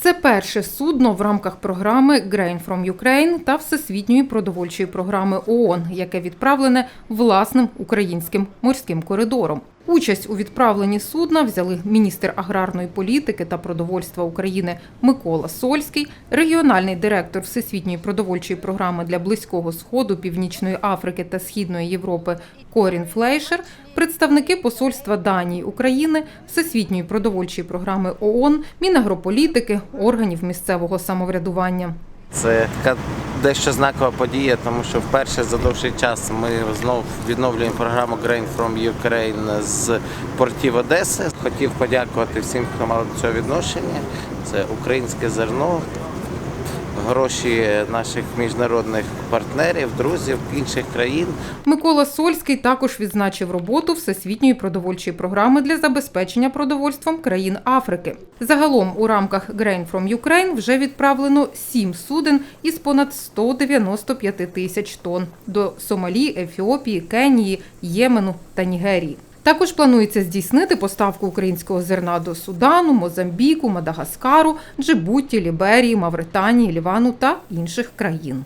Це перше судно в рамках програми Grain from Ukraine та Всесвітньої продовольчої програми ООН, яке відправлене власним українським морським коридором. Участь у відправленні судна взяли міністр аграрної політики та продовольства України Микола Сольський, регіональний директор Всесвітньої продовольчої програми для Близького Сходу, Північної Африки та Східної Європи Корін Флейшер, представники посольства Данії України, Всесвітньої продовольчої програми ООН, Мінагрополітики, органів місцевого самоврядування. Це така дещо знакова подія, тому що вперше за довший час ми знову відновлюємо програму Grain from Ukraine з портів Одеси. Хотів подякувати всім, хто мав до цього відношення. Це українське зерно, гроші наших міжнародних партнерів, друзів інших країн. Микола Сольський також відзначив роботу Всесвітньої продовольчої програми для забезпечення продовольством країн Африки. Загалом у рамках Grain from Ukraine вже відправлено сім суден із понад 195 тисяч тонн до Сомалі, Ефіопії, Кенії, Ємену та Нігерії. Також планується здійснити поставку українського зерна до Судану, Мозамбіку, Мадагаскару, Джибуті, Ліберії, Мавританії, Лівану та інших країн.